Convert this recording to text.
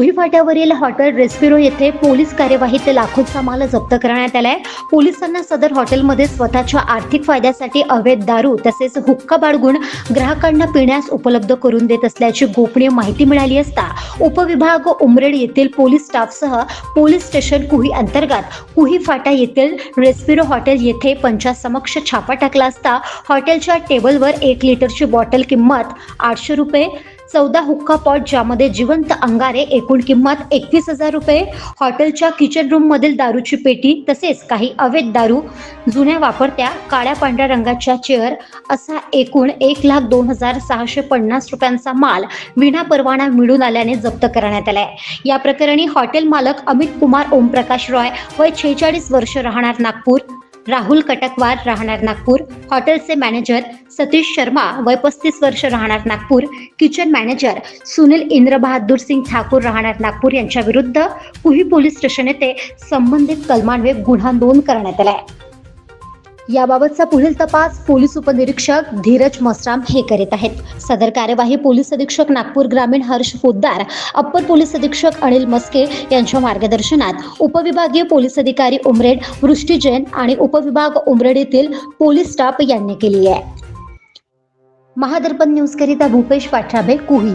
कुहीफाट्यावरील hotel रेस्पिरो येथे police कार्यवाहीत लाखोंचा माल जप्त करण्यात आलाय. पोलिसांना सदर हॉटेलमध्ये स्वतःच्या आर्थिक फायद्यासाठी अवैध दारू तसेच हुक्का बाळगून ग्राहकांना पिण्यास उपलब्ध करून देत असल्याची गोपनीय माहिती मिळाली असता उपविभाग उमरेड येथील पोलीस स्टाफसह पोलीस स्टेशन कुही अंतर्गत कुही फाटा येथील रेस्पिरो हॉटेल येथे पंचासमक्ष छापा टाकला असता हॉटेलच्या टेबलवर एक लिटरची बॉटल किंमत आठशे रुपये चौदा हुक्का पॉट ज्यामध्ये जिवंत अंगारे एकूण किंमत एकवीस हजार रुपये. हॉटेलच्या किचन रूम मधील दारूची पेटी तसेच काही अवैध दारू जुन्या वापरत्या काळ्या पांढऱ्या रंगाच्या चेअर असा एकूण एक लाख दोन हजार सहाशे पन्नास रुपयांचा माल विना परवाना मिळून आल्याने जप्त करण्यात आलाय. या प्रकरणी हॉटेल मालक अमित कुमार ओमप्रकाश रॉय वय छेचाळीस वर्ष राहणार नागपूर. राहुल कटकवार राहणार नागपूर. हॉटेलचे मॅनेजर सतीश शर्मा वय पस्तीस वर्ष राहणार नागपूर. किचन मॅनेजर सुनील इंद्र बहादूर सिंग ठाकूर राहणार नागपूर यांच्या विरुद्ध. कुही पोलीस स्टेशन येथे संबंधित कलमान्वे गुन्हा नोंद करण्यात आलाय. याबाबतचा पुढील तपास पोलीस उपनिरीक्षक धीरज मस्राम हे करीत आहेत. सदर कार्यवाही पोलीस अधीक्षक नागपूर ग्रामीण हर्ष पोद्दार अप्पर पोलीस अधीक्षक अनिल मस्के यांच्या मार्गदर्शनात उपविभागीय पोलीस अधिकारी उमरेड वृष्टी जैन आणि उपविभाग उमरेड येथील पोलीस स्टाफ यांनी केली आहे. महादर्पण न्यूजकरिता भूपेश पाठराबे कुही.